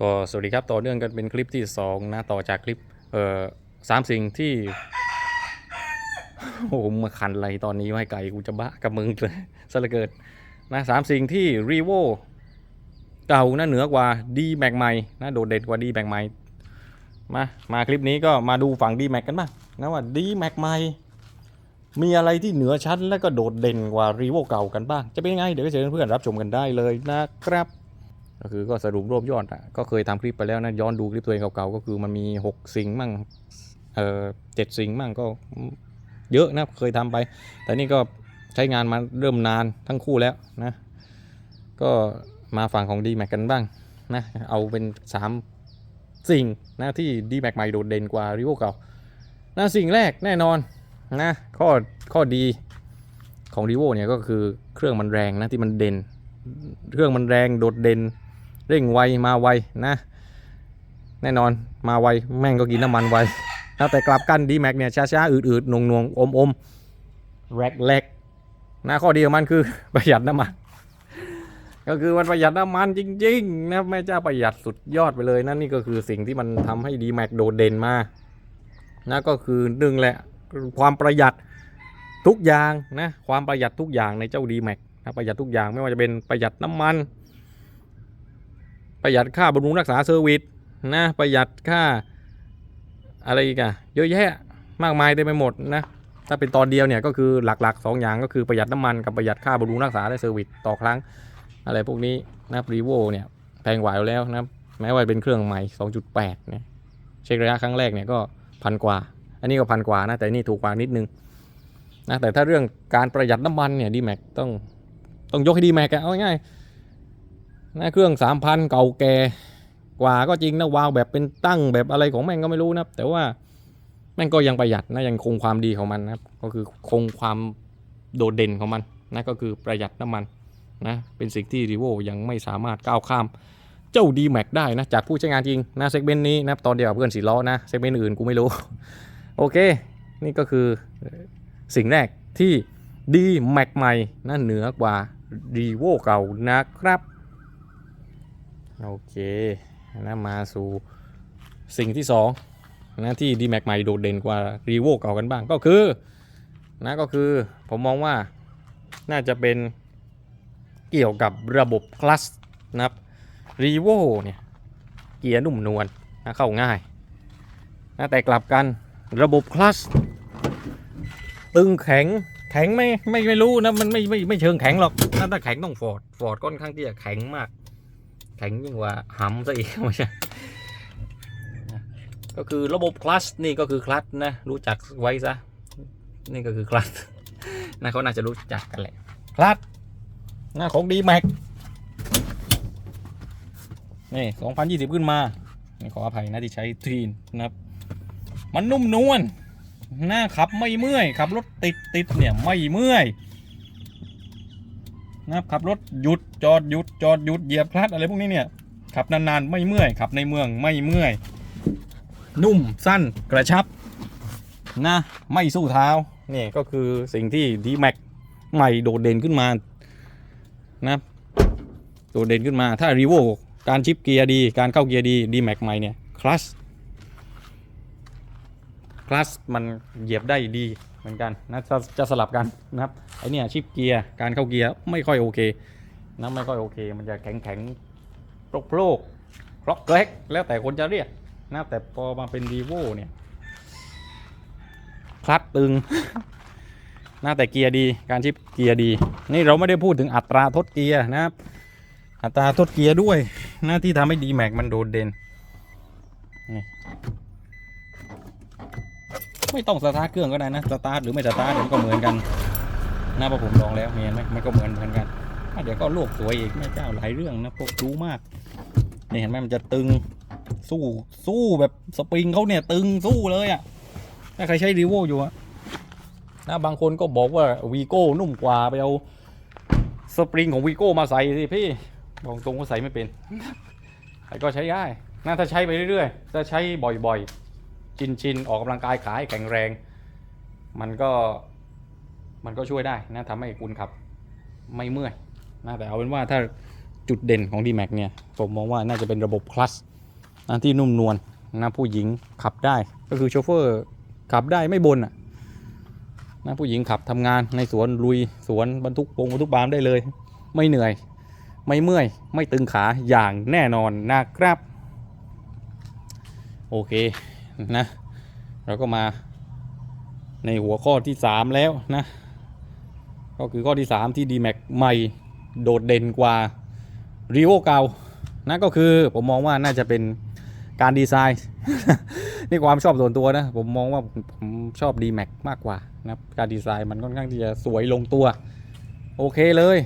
ก็สวัสดีครับต่อเนื่องกันเป็นคลิปที่2นะต่อจากคลิปเอ่อสามสิ่งที่โอ้โหมาคันอะไรตอนนี้ไม่ไก่กูจะบ้ากับมึงเลยซะเหลือเกินนะสามสิ่งที่รีโวเก่านะเหนือกว่าดีแม็กใหม่นะโดดเด่นกว่าดีแม็กใหม่มามาคลิปนี้ก็มาดูฝั่งดีแม็กกันบ้างนะว่าดีแม็กใหม่มีอะไรที่เหนือชั้นและก็โดดเด่นกว่ารีโวเก่ากันบ้าง จะเป็นยังไงเดี๋ยวก็เชิญเพื่อนรับชมกันได้เลยนะครับ ก็คือก็สรุปรวบยอดอะก็เคยทำคลิปไปแล้วนะย้อนดูคลิปตัวเองเก่าๆก็คือมันมี 6 สิ่งมั่งเออเจ็ดสิ่งมั่งก็เยอะนะเคยทำไป แต่นี่ก็ใช้งานมาเริ่มนานทั้งคู่แล้วนะก็มาฝั่งของ d m a x กันบ้างนะเอาเป็น 3 สิ่งนะที่ d m a x ใหม่โดดเด่นกว่า r e v o เก่านะสิ่งแรกแน่นอนนะข้อข้อดีของ r e v o เนี่ยก็คือเครื่องมันแรงนะที่มันเด่น เครื่องมันแรงโดดเด่น เร่งไวมาไวนะ แน่นอนมาไวแม่งก็กินน้ำมันไวนะแต่กลับกันดีแม็กเนี่ยช้าๆอืดๆน่วงๆอมๆแรกแรกนะข้อดีของมันคือประหยัดน้ำมัน ก็คือมันประหยัดน้ำมันจริงๆนะแม่เจ้าประหยัดสุดยอดไปเลยนั่นนี่ก็คือสิ่งที่มันทำให้ดีแม็กโดดเด่นมานะก็คือหนึ่งแหละความประหยัดทุกอย่างนะความประหยัดทุกอย่างในเจ้าดีแม็กนะประหยัดทุกอย่างไม่ว่าจะเป็นประหยัดน้ำมัน ประหยัดค่าบำรุงรักษาเซอร์วิสนะประหยัดค่าอะไรอีกอะเยอะแยะมากมายเต็มไปหมดนะถ้าเป็นตอนเดียวเนี่ยก็คือหลักๆ 2 อย่างก็คือประหยัดน้ำมันกับประหยัดค่าบำรุงรักษาและเซอร์วิสต่อครั้ง อะไรพวกนี้นะรีโวเนี่ยแพงกว่าอยู่แล้วนะแม้ว่าเป็นเครื่องใหม่ 2.8เนี่ยเช็คระยะครั้งแรกเนี่ยก็พันกว่า อันนี้ก็พันกว่านะแต่นี่ถูกกว่านิดนึงนะแต่ถ้าเรื่องการประหยัดน้ำมันเนี่ยดีแม็กต้องต้องยกให้ดีแม็กเอาง่าย นะเครื่องสามพันเก่าแก่กว่าก็จริงนะวางแบบเป็นตั้งแบบอะไรของแม่งก็ไม่รู้นะแต่ว่าแม่งก็ยังประหยัดนะยังคงความดีของมันนะก็คือคงความโดดเด่นของมันนะก็คือประหยัดน้ำมันนะเป็นสิ่งที่รีโวยังไม่สามารถก้าวข้ามเจ้า d m a x ได้นะจากผู้ใช้งานจริงนะเซกเมนต์นี้นะตอนเดียวกับเพื่อนสีล้อนะเซกเมนต์อื่นกูไม่รู้ โอเค นี่ก็คือสิ่งแรกที่ d m a x ใหม่นะเหนือกว่า r e v o เก่านะครับ โอเคนะมาสู่สิ่งที่สองนะที่ d m a x ใหม่โดดเด่นกว่า r e v o เก่ากันบ้างก็คือนะก็คือผมมองว่าน่าจะเป็นเกี่ยวกับระบบคลัสนะครับ r e v o เนี่ยเกียร์นุ่มนวลนะเข้าง่ายนะแต่กลับกันระบบคลัสตึงแข็งแข็งไม่ไม่ไม่รู้นะมันไม่ไม่ไม่เชิงแข็งหรอกถ้าแข็งต้องฟอร์ดฟอร์ดค่อนข้างที่จะแข็งมาก ข็งยิ่งกว่าหำซะอีกไม่ใช่ก็คือระบบคลัตช์นี่ก็คือคลัตช์นะรู้จักไว้ซะนี่ก็คือคลัตช์นะเขาน่าจะรู้จักกันแหละคลัตช์นะของดีแม็กนี่2020ขึ้นมา ขออภัยนะที่ใช้ทีนนะครับ มันนุ่มนวลหน้าขับไม่เมื่อยขับรถติดติดเนี่ยไม่เมื่อย นะครับขับรถหยุดจอดหยุดจอดหยุดเหยียบคลัตช์อะไรพวกนี้เนี่ยขับนานๆไม่เมื่อยขับในเมืองไม่เมื่อย นุ่มสั้นกระชับนะไม่สู้เท้านี่ก็คือสิ่งที่ d m a x ใหม่โดดเด่นขึ้นมานะโดดเด่นขึ้นมาถ้า r e v o การชิปเกียร์ดี การเข้าเกียร์ดี d m a x ใหม่เนี่ยคลัสคลัสมันเหยียบได้ดี เหมือนกันนะจะจะสลับกันนะครับไอเนี่ยชิปเกียร์การเข้าเกียร์ไม่ค่อยโอเคนะไม่ค่อยโอเค มันจะแข็งแข็งโปรกโปรกกรอกแกรกแล้วแต่คนจะเรียกนะแต่พอมาเป็นรีโวเนี่ยคลัตตึงนะแต่เกียร์ดีการชิปเกียร์ดี นี่เราไม่ได้พูดถึงอัตราทดเกียร์นะครับ อัตราทดเกียร์ด้วยหนะที่ทำให้ดีแม็กมันโดดเด่นนี่ ไม่ต้องสตาร์ทเครื่องก็ได้นะสตาร์ทหรือไม่สตาร์ทเดี๋ยวมันก็เหมือนกันนะเพราะผมลองแล้วเห็นไหมมันก็เหมือนเหมือนกันเดี๋ยวก็โลกสวยอีกแม่เจ้าหลายเรื่องนะพวกรู้มากนี่เห็นไหมมันจะตึงสู้สู้แบบสปริงเขาเนี่ยตึงสู้เลยอะ่ะถ้าใครใช้รีโวอยู่อะนะบางคนก็บอกว่าวีโก้นุ่มกว่าไปเอาสปริงของวีโก้มาใส่สิพี่บอกตรงว่าใส่ไม่เป็นแต่ก็ใช้ได้นะถ้าใช้ไปเรื่อยๆถ้าใช้บ่อยๆ ชินชินออกกำลังกายขาให้แข็งแรง มันก็มันก็ช่วยได้นะทำให้คุณขับไม่เมื่อยนะแต่เอาเป็นว่าถ้าจุดเด่นของ d m a x เนี่ยผมมองว่าน่าจะเป็นระบบคลัสนะที่นุ่มนวลนะผู้หญิงขับได้ ก็คือโชเฟอร์ขับได้ไม่บนอะนะผู้หญิงขับทำงานในสวนลุยสวนบรรทุกปงบรรทุกปามได้เลย ไม่เหนื่อย ไม่เมื่อย ไม่ตึงขาอย่างแน่นอนนะครับ โอเค นะเราก็มาในหัวข้อที่ 3 แล้วนะ ก็คือข้อที่ 3 ที่ D-Max ใหม่โดดเด่นกว่า r e v o เก่านะก็คือผมมองว่าน่าจะเป็นการดีไซน์ นี่ความชอบส่วนตัวนะ ผมมองว่าผมชอบ D-Max มากกว่านะการดีไซน์มันค่อนข้างที่จะสวยลงตัว โอเคเลย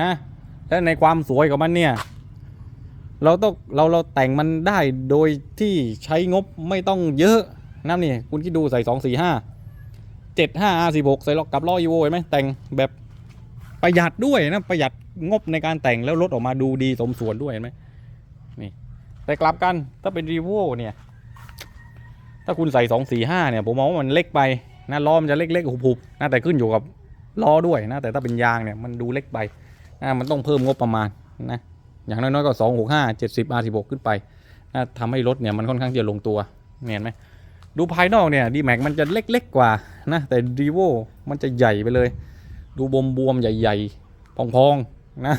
นะ และในความสวยของมันเนี่ย เราต้องเราเราแต่งมันได้โดยที่ใช้งบไม่ต้องเยอะนะนี่คุณคิดดูใส่สองสี่ห้าเจ็ดห้าอาสี่หกใส่ล็อกกับล้ออีโวเห็นไหมแต่งแบบประหยัดด้วยนะประหยัดงบในการแต่งแล้วรถออกมาดูดีสมส่วนด้วยเห็นไหมนี่แต่กลับกันถ้าเป็นรีโวเนี่ย ถ้าคุณใส่สองสี่ห้าเนี่ยผมมองว่ามันเล็กไปนะล้อมันจะเล็กๆหุบๆนะแต่ขึ้นอยู่กับล้อด้วยนะแต่ถ้าเป็นยางเนี่ยมันดูเล็กไปนะมันต้องเพิ่มงบประมาณนะ อย่างน้อยๆก็ 2 6 5 70 R16 ขึ้นไปนะทำให้รถเนี่ยมันค่อนข้างจะลงตัวเห็นไหมดูภายนอกเนี่ยดีแม็กมันจะเล็กๆกว่านะแต่ดีโวมันจะใหญ่ไปเลย ดูบวมบวมๆใหญ่ๆพองๆนะ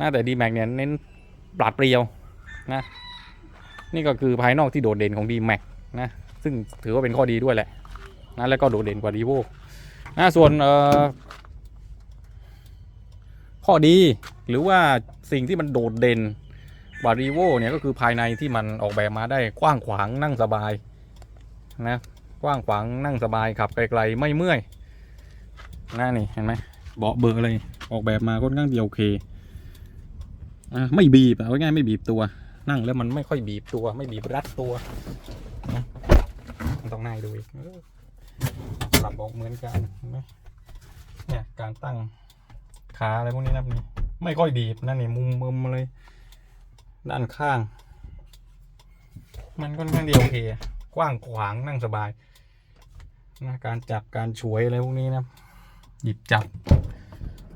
นะแต่ดีแม็กเนี่ยเน้นปราดเปรียวนะนี่ก็คือภายนอกที่โดดเด่นของดีแม็กนะซึ่งถือว่าเป็นข้อดีด้วยแหละนะแล้วก็โดดเด่นกว่าดีโวนะส่วนเอ่อ ข้อดีหรือว่าสิ่งที่มันโดดเด่นกว่ารีโวเนี่ยก็คือภายในที่มันออกแบบมาได้กว้างขวางนั่งสบายนะกว้างขวางนั่งสบายขับไกลๆไม่เมื่อยนะนี่เห็นไหมเบาะเบอร์อะไรออกแบบมาค่อนข้างที่โอเคอะไม่บีบเอาง่ายไม่บีบตัว นั่งแล้วมันไม่ค่อยบีบตัว ไม่บีบรัดตัวต้องน่ายดูอีกปรับออกเหมือนกันเห็นไหมเนี่ยการตั้ง ขาอะไรพวกนี้นะครับนี่ไม่ค่อยบีบนะนี่มุมมุมเลย ด้านข้าง มันค่อนข้างเดีโอเคกว้างขวางนั่งสบายนะการจับการฉวยอะไรพวกนี้นะหยิบจับ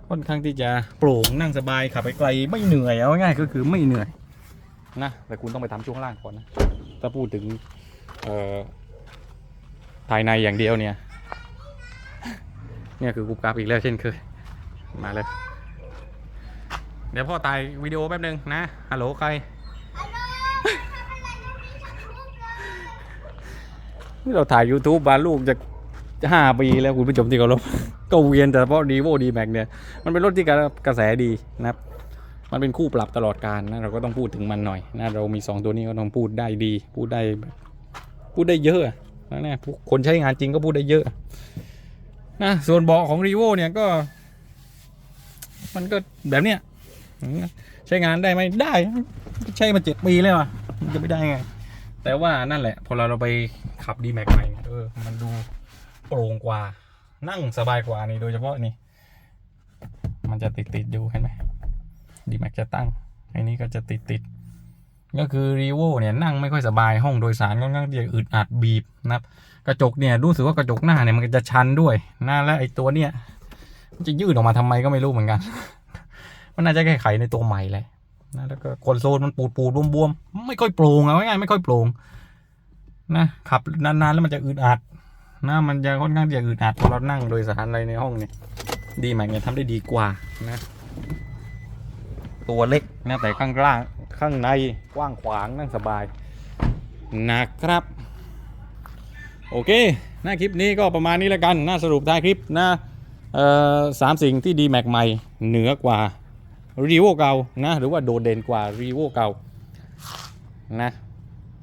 ค่อนข้างที่จะโปร่งนั่งสบายขับไปไกลไม่เหนื่อยเอาง่ายก็คือไม่เหนื่อยนะแต่คุณต้องไปทำช่วงล่างก่อนนะถ้าพูดถึงเอ่อภายในอย่างเดียวเนี่ยเนี่ยคือกูกราฟอีกแล้วเช่นเคย มาเลย เดี๋ยวพ่อตายวิดีโอแป๊บนึงนะ ฮัลโหลใครนี่เราถ่าย YouTube บานลูกจะจะห้าปีแล้วคุณผู้ชมที่เคารพก็เวียนแต่เฉพาะดีโวดีแม็กเนี่ย มันเป็นรถที่กระกระแสดีนะครับ มันเป็นคู่ปรับตลอดการนะ เราก็ต้องพูดถึงมันหน่อยนะ เรามี 2 ตัวนี้ก็ต้องพูดได้ดี พูดได้พูดได้เยอะอะนะเนี่ยคนใช้งานจริงก็พูดได้เยอะนะส่วนเบาะของรีโวเนี่ยก็ มันก็แบบเนี้ยใช้งานได้ไหมได้ใช้มาเจ็ดปีแล้วอะมันจะไม่ได้ไง แต่ว่านั่นแหละ พอเราเราไปขับดีแม็กใหม่เออมันดูโปร่งกว่า นั่งสบายกว่านี่โดยเฉพาะนี่ มันจะติดติดอยู่เห็นไหมดีแม็กจะตั้งไอ้นี้ก็จะติดติดก็คือรีโวเนี่ยนั่งไม่ค่อยสบายห้องโดยสารค่อนข้างที่จะอึดอัดบีบนะครับ กระจกเนี่ยรู้สึกว่ากระจกหน้าเนี่ยมันจะชันด้วยนะและไอ้ตัวเนี่ย จะยืดออกมาทำไมก็ไม่รู้เหมือนกัน มันน่าจะแก้ไขในตัวใหม่แหละนะแล้วก็คอนโซลมันปูดปูดบวมๆไม่ค่อยโปร่งเอาง่ายๆไม่ค่อยโปร่งนะขับนานๆแล้วมันจะอึดอัดนะมันจะค่อนข้างจะอึดอัดพอเรานั่งโดยสารอะไรในห้องเนี่ย ดีแม็กเนี่ยทำได้ดีกว่านะ ตัวเล็กนะแต่ข้างล่างข้างในกว้างขวางนั่งสบายนะครับ โอเคหน้าคลิปนี้ก็ประมาณนี้แล้วกันน้าสรุปท้ายคลิปนะ สามสิ่งที่ดีแม็กใหม่เหนือกว่ารีโวเก่านะหรือว่าโดดเด่นกว่ารีโวเก่านะ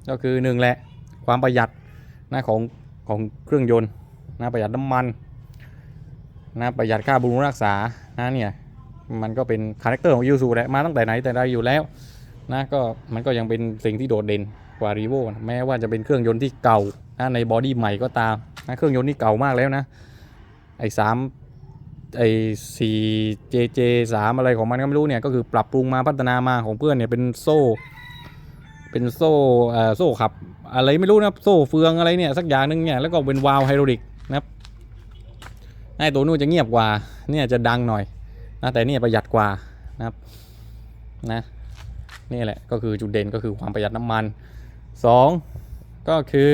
ก็คือหนึ่งแหละความประหยัดนะของของเครื่องยนต์นะประหยัดน้ำมันนะประหยัดค่าบำรุงรักษานะเนี่ยมันก็เป็นคาแรคเตอร์ของยูซูแหละมาตั้งแต่ไหนแต่ไรอยู่แล้วนะก็มันก็ยังเป็นสิ่งที่โดดเด่นกว่ารีโวแม้ว่าจะเป็นเครื่องยนต์ที่เก่านะในบอดี้ใหม่ก็ตามนะเครื่องยนต์นี่เก่ามากแล้วนะไอ้สาม ไอ้สี่เจเจสามอะไรของมันก็ไม่รู้เนี่ยก็คือปรับปรุงมาพัฒนามาของเพื่อนเนี่ยเป็นโซ่ เป็นโซ่เอ่อโซ่ขับ อะไรไม่รู้นะโซ่เฟืองอะไรเนี่ยสักอย่างหนึงเนี่ยแล้วก็เป็นวาล์วไฮดรอลิกนะครับไอ้ตัวนู้นจะเงียบกว่าเนี่ยจะดังหน่อยนะแต่เนี่ยประหยัดกว่านะครับนะนี่แหละก็คือจุดเด่นก็คือความประหยัดน้ำมัน 2 ก็คือ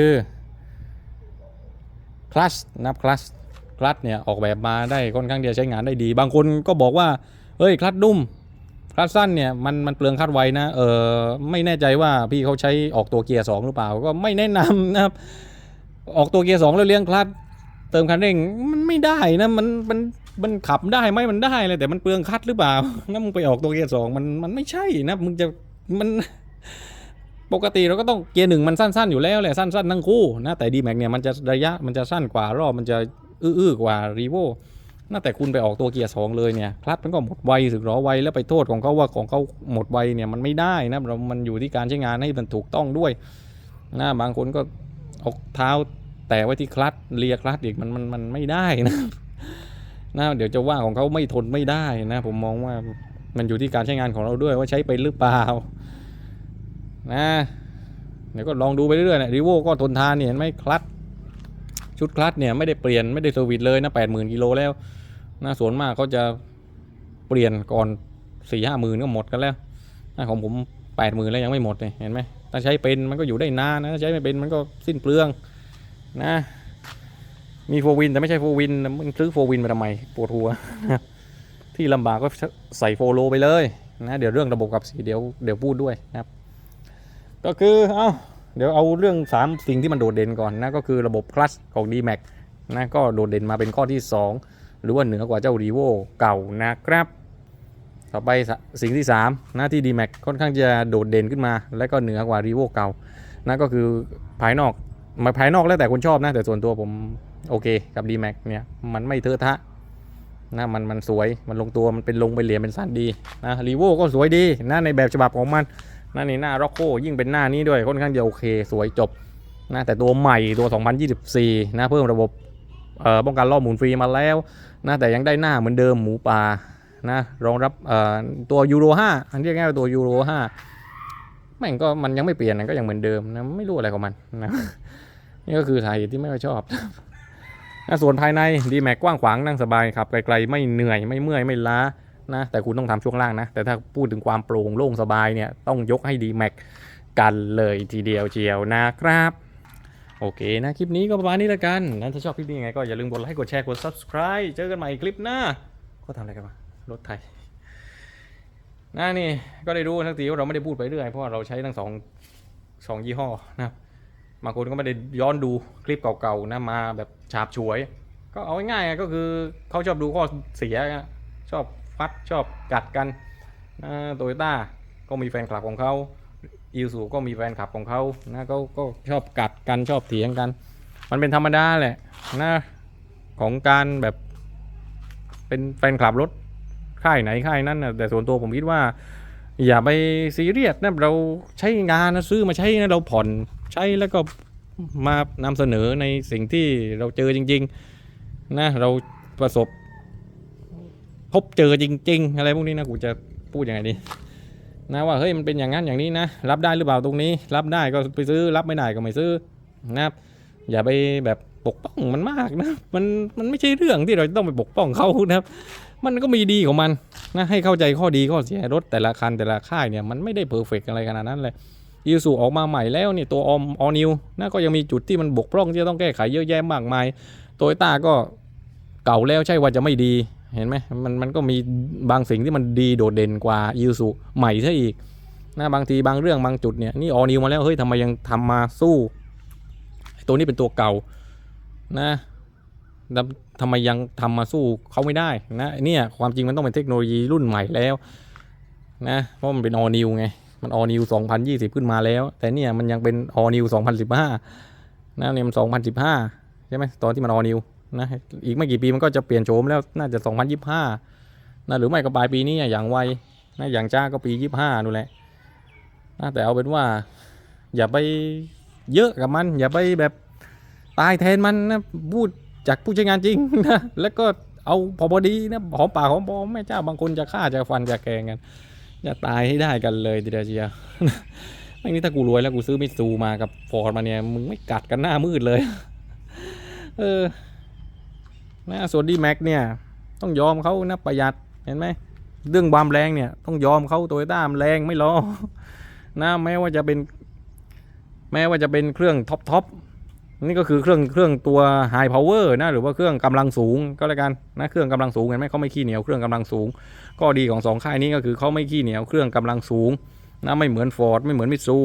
คลัชนะครับคลัช คลัชเนี่ยออกแบบมาได้ค่อนข้างที่จะใช้งานได้ดี บางคนก็บอกว่าเฮ้ยคลัชนุ่มคลัชสั้นเนี่ยมันมันเปลืองคลัชไวนะเออไม่แน่ใจว่าพี่เขาใช้ออกตัวเกียร์สองหรือเปล่าก็ไม่แนะนำนะครับออกตัวเกียร์สองแล้วเลี้ยงคลัชเติมคันเร่งมันไม่ได้นะมันมันมันขับได้ไหมมันได้เลยแต่มันเปลืองคลัชหรือเปล่านะมึงไปออกตัวเกียร์สองมันมันไม่ใช่นะมึงจะมันปกติเราก็ต้องเกียร์หนึ่งมันสั้นๆอยู่แล้วแหละสั้นๆทั้งคู่นะแต่ดีแม็กเนี่ยมันจะระยะมันจะสั้นกว่ารอบมันจะ อื้อกว่ารีโวน่าแต่คุณไปออกตัวเกียร์สองเลยเนี่ยคลัตช์มันก็หมดไวสึกหรอไวแล้วไปโทษของเขาว่าของเขาหมดไวเนี่ยมันไม่ได้นะเรามันอยู่ที่การใช้งานให้มันถูกต้องด้วยนะบางคนก็เอาเท้าแตะไว้ที่คลัตช์เลียคลัตช์อีกมันมันมันไม่ได้นะนะเดี๋ยวจะว่าของเขาไม่ทนไม่ได้นะ ผมมองว่ามันอยู่ที่การใช้งานของเราด้วยว่าใช้ไปหรือเปล่านะเดี๋ยวก็ลองดูไปเรื่อยๆนะรีโวก็ทนทานเนี่ยเห็นไหมคลัต ชุดคลัตเนี่ยไม่ได้เปลี่ยนไม่ได้เซอร์วิสเลยนะแปดหมื่นกิโลแล้วนะส่วนมากเขาจะเปลี่ยนก่อนสี่ห้าหมื่นก็หมดกันแล้วนะของผมแปดหมื่นแล้วยังไม่หมดเลยเห็นไหมถ้าใช้เป็นมันก็อยู่ได้นานนะใช้ไม่เป็นมันก็สิ้นเปลืองนะ มีโฟวินแต่ไม่ใช่โฟวินมึงซื้อโฟวินมาทำไมปวดหัว ที่ลำบากก็ใส่โฟโลไปเลยนะเดี๋ยวเรื่องระบบกับสีเดี๋ยวเดี๋ยวพูดด้วยนะครับ ก็คือเอ้า เดี๋ยวเอาเรื่อง 3 สิ่งที่มันโดดเด่นก่อนนะก็คือระบบคลัชของ d m a x นะก็โดดเด่นมาเป็นข้อที่ 2 หรือว่าเหนือกว่าเจ้า r ีโวเก่านะครับ ต่อไปสิ่งที่3นะที่ d m a x ค่อนข้างจะโดดเด่นขึ้นมา และก็เหนือกว่า r ีโวเก่านะก็คือภายนอกมาภายนอกแล้วแต่คนชอบนะ แต่ส่วนตัวผมโอเคกับ d m a x เนี่ยมันไม่เทอะทะนะมันมันสวยมันลงตัวมันเป็นลงไปเหลี่ยมเป็นสันดีนะรีโวก็สวยดีนะในแบบฉบับของมัน หน้านี้หน้าร็อกโคยิ่งเป็นหน้านี้ด้วยค่อนข้างจะโอเค สวยจบนะแต่ตัวใหม่ตัว 2024 นะเพิ่มระบบเอ่อป้องกันล่อหมุนฟรีมาแล้วนะแต่ยังได้หน้าเหมือนเดิมหมูป่านะรองรับเอ่อตัวยูโร5อันเรียกง่ายว่าตัวยูโร5แม่งก็มันยังไม่เปลี่ยนก็ยังเหมือนเดิมนะไม่รู้อะไรของมันนะนี่ก็คือสาเหตุที่ไม่ค่อยชอบนะส่วนภายในดีแม็กกว้างขวางนั่งสบายขับไกลๆไม่เหนื่อยไม่เมื่อยไม่ล้า นะแต่คุณต้องทำช่วงล่างนะ แต่ถ้าพูดถึงความโปร่งโล่งสบายเนี่ยต้องยกให้ดีแม็กกันเลยทีเดียวเจียวนะครับโอเคนะ คลิปนี้ก็ประมาณนี้ละกันนะถ้าชอบคลิปนี้ยังไงก็อย่าลืมกดไลค์กดแชร์กด subscribe เจอกันใหม่คลิปหน้าก็ทำอะไรกันวะรถไทยนะนี่ก็ได้รู้ทักทีว่าเราไม่ได้พูดไปเรื่อยเพราะว่าเราใช้ทั้งสองสองยี่ห้อนะครับบางคนก็ไม่ได้ย้อนดูคลิปเก่าๆนะมาแบบฉาบฉวย ก็เอาง่ายๆก็คือเขาชอบดูข้อเสียชอบ ฟัดชอบกัดกันโตโยต้าก็มีแฟนคลับของเขาอิวสูก็มีแฟนคลับของเขานะก็ก็ชอบกัดกันชอบเถียงกัน มันเป็นธรรมดาแหละนะของการแบบเป็นแฟนคลับรถค่ายไหนค่ายนั้นนะแต่ส่วนตัวผมคิดว่า อย่าไปซีเรียสนะเราใช้งานนะซื้อมาใช้นะเราผ่อนใช้แล้วก็มานำเสนอในสิ่งที่เราเจอจริง ๆ นะเราประสบ พบเจอจริง ๆ อะไรพวกนี้นะกูจะพูดยังไงดีนะว่าเฮ้ยมันเป็นอย่างนั้นอย่างนี้นะรับได้หรือเปล่าตรงนี้ รับได้ก็ไปซื้อรับไม่ได้ก็ไม่ซื้อนะครับอย่าไปแบบปกป้องมันมากนะมันมันไม่ใช่เรื่องที่เราจะต้องไปปกป้องเขานะครับมันก็มีดีของมันนะให้เข้าใจข้อดีข้อเสียรถแต่ละคันแต่ละค่ายเนี่ยมันไม่ได้เพอร์เฟกอะไรขนาดนั้นเลยยูสูออกมาใหม่แล้วนี่ตัวออมออนิวนะก็ยังมีจุดที่มันบกพร่องที่จะต้องแก้ไขเยอะแยะมากมายโตโยต้าก็เก่าแล้วใช่ว่าจะไม่ดี เห็นไหมมันมันก็มีบางสิ่งที่มันดีโดดเด่นกว่ายูสุใหม่ซะอีกนะบางทีบางเรื่องบางจุดเนี่ยนี่ออนิวมาแล้วเฮ้ยทำไมยังทำมาสู้ตัวนี้เป็นตัวเก่านะแล้วทำไมยังทำมาสู้เขาไม่ได้นะเนี่ยความจริงมันต้องเป็นเทคโนโลยีรุ่นใหม่แล้วนะเพราะมันเป็นออนิวไงมันออนิว2020 ขึ้นมาแล้ว แต่เนี่ยมันยังเป็นออนิว2015นะเนี่ยมัน2015ใช่ไหมตอนที่มันออนิว นะอีกไม่กี่ปีมันก็จะเปลี่ยนโฉมแล้วน่าจะ 2025นะหรือไม่ก็ปลายปีนี้อย่างไวนะอย่างจ้าก็ปี 25นู่นแหละนะแต่เอาเป็นว่า อย่าไปเยอะกับมัน อย่าไปแบบตายแทนมันนะพูดจากผู้ใช้งานจริงนะแล้วก็เอาพอพอดีนะหอมปากหอมคอแม่เจ้าบางคนจะฆ่าจะฟันจะแกงกันจะตายให้ได้กันเลยทีเดียวเชียวไม่นี่ถ้ากูรวยแล้วกูซื้อมิซูมากับฟอร์ดมาเนี่ยมึงไม่กัดกันหน้ามืดเลย เออ นะส่วนดีแม็กเนี่ย ต้องยอมเขานะประหยัดเห็นไหมเรื่องความแรงเนี่ย ต้องยอมเขาโตโยต้ามแรงไม่รอนะแม้ว่าจะเป็น แม้ว่าจะเป็นเครื่องท็อปท็อปนี่ก็คือเครื่องเครื่องตัว High Power นะหรือว่าเครื่องกำลังสูงก็แล้วกันนะเครื่องกำลังสูงเห็นไหมเขาไม่ขี้เหนียวเครื่องกำลังสูง ก็ดีของสองค่ายนี้ก็คือเขาไม่ขี้เหนียวเครื่องกำลังสูงนะไม่เหมือน Ford ไม่เหมือนมิตซู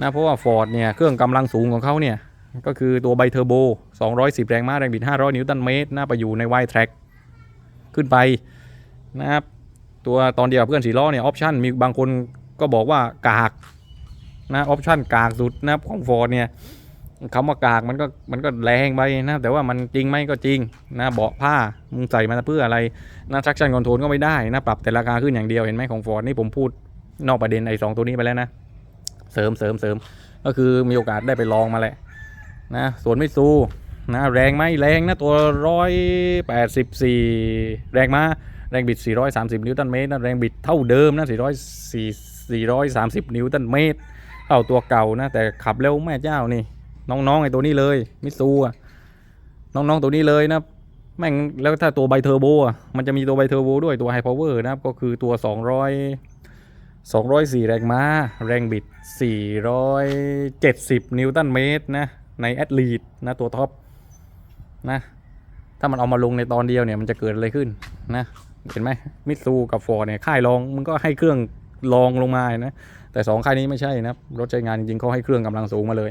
นะเพราะว่า Ford เนี่ยเครื่องกำลังสูงของเขาเนี่ย ก็คือตัวไบเทอร์โบ 210 แรงม้าแรงบิด 500 นิวตันเมตรนะไปอยู่ในไวท์แทร็กขึ้นไปนะครับตัวตอนเดียวกับเพื่อนสีล้อเนี่ยออปชั่นมีบางคนก็บอกว่ากากนะออปชั่นกากสุดนะของ Ford เนี่ยคำว่ากากมันก็มันก็แรงไปนะแต่ว่ามันจริงไหมก็จริงนะเบาะผ้ามึงใส่มาเพื่ออะไรนะ traction control ก็ไม่ได้นะปรับแต่ราคาขึ้นอย่างเดียวเห็นไหมของ Ford นี่ผมพูดนอกประเด็นไอ้สองตัวนี้ไปแล้วนะ เสริมเสริมเสริมก็คือมีโอกาสได้ไปลองมาแหละ นะส่วนไมิซูนะแรงไหมแรงนะตัวร้อยแปดสิบสี่แรงมาแรงบิด 430 นิวตันเมตรนะแรงบิดเท่าเดิมนะ404 430 นิวตันเมตรเท่าตัวเก่านะ แต่ขับเร็วแม่เจ้านี่ น้องๆไอ้ตัวนี้เลยมิซูอะน้องๆตัวนี้เลยนะแม่งแล้วถ้าตัวไบเทอร์โบอะมันจะมีตัวไบเทอร์โบด้วยตัวไฮพาวเวอร์นะครับก็คือตัว 200 204 แรงม้า แรงบิด 470 นิวตันเมตรนะ ในแอดลีดนะตัวท็อปนะถ้ามันเอามาลงในตอนเดียวเนี่ยมันจะเกิดอะไรขึ้นนะเห็นไหมมิซูกับฟอร์เนี่ยค่ายรองมันก็ให้เครื่องรองลงมานะแต่สองค่ายนี้ไม่ใช่นะรถใช้งานจริงๆเขาให้เครื่องกำลังสูงมาเลย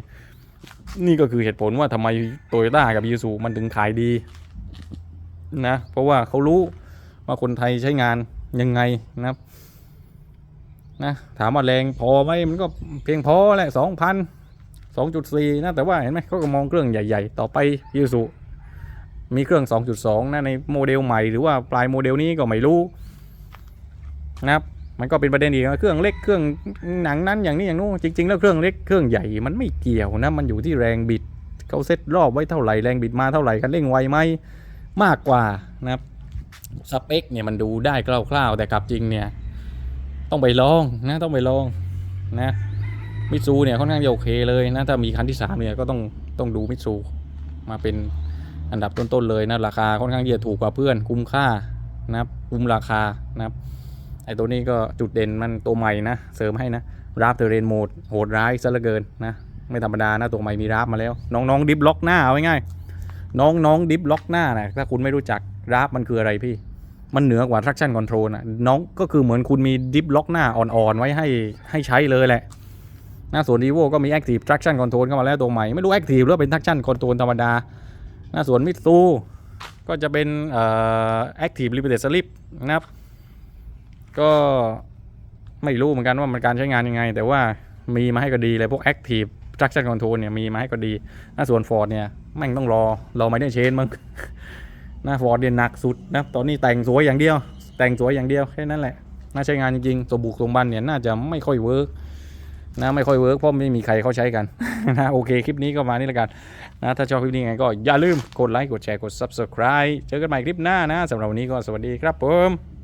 นี่ก็คือเหตุผลว่าทำไมโตโยต้ากับยูซูมันถึงขายดีนะเพราะว่าเขารู้ว่าคนไทยใช้งานยังไงนะครับนะถามว่าแรงพอไหมมันก็เพียงพอแหละสองพัน สองจุดสี่นะแต่ว่าเห็นไหมเขาก็มองเครื่องใหญ่ ๆ ต่อไปยูซูมีเครื่อง 2.2 นะในโมเดลใหม่หรือว่าปลายโมเดลนี้ก็ไม่รู้นะครับมันก็เป็นประเด็นอีกนะเครื่องเล็กเครื่องหนังนั้นอย่างนี้อย่างนู้นจริง ๆ แล้วเครื่องเล็กเครื่องใหญ่มันไม่เกี่ยวนะมันอยู่ที่แรงบิดเขาเซตรอบไว้เท่าไหร่แรงบิดมาเท่าไหร่กันเร่งไวไหมมากกว่านะครับสเปคเนี่ยมันดูได้คร่าวๆแต่กับจริงเนี่ยต้องไปลองนะต้องไปลองนะ มิซูเนี่ยค่อนข้างจะโอเคเลยนะถ้ามีคันที่สามเนี่ยก็ต้องต้องดูมิซูมาเป็นอันดับต้นๆเลยนะราคาค่อนข้างจะถูกกว่าเพื่อนคุ้มค่านะครับคุ้มราคานะครับไอตัวนี้ก็จุดเด่นมันตัวใหม่นะเสริมให้นะราฟเทเรนโหมดโหดร้ายซะเหลือเกินนะไม่ธรรมดานะตัวใหม่มีราฟมาแล้ว น้องๆดิฟล็อกหน้าเอาง่ายๆน้องๆดิฟล็อกหน้านะถ้าคุณไม่รู้จักราฟมันคืออะไรพี่มันเหนือกว่า traction control นะน้องก็คือเหมือนคุณมีดิฟล็อกหน้าอ่อนๆไว้ให้ให้ใช้เลยแหละ นะส่วน e v o ก็มี active traction control เข้ามาแล้วตัวใหม่ ไม่รู้ active หรือเป็น traction control ธรรมดานะส่วนมิตซูก็จะเป็นเอ่อ active limited slip นะครับ ก็ไม่รู้เหมือนกันว่ามันการใช้งานยังไง แต่ว่ามีมาให้ก็ดีเลยพวก Active Traction Control เนี่ยมีมาให้ก็ดีนะส่วน Ford เนี่ยแม่งต้องรอรอไม่ได้เชนมั้งนะ Ford เนี่ยหนักสุดนะตอนนี้แต่งสวยอย่างเดียว แต่งสวยอย่างเดียวแค่นั้นแหละน่าใช้งานจริงๆสมบุกสมบันเนี่ยน่าจะไม่ค่อยเวิร์ก นะไม่ค่อยเวิร์กเพราะไม่มีใครเขาใช้กันนะโอเคคลิปนี้ก็มานี่แล้วกันนะถ้าชอบคลิปนี้ไงก็อย่าลืมกดไลค์กดแชร์กด Subscribe เจอกันใหม่คลิปหน้านะสำหรับวันนี้ก็สวัสดีครับผม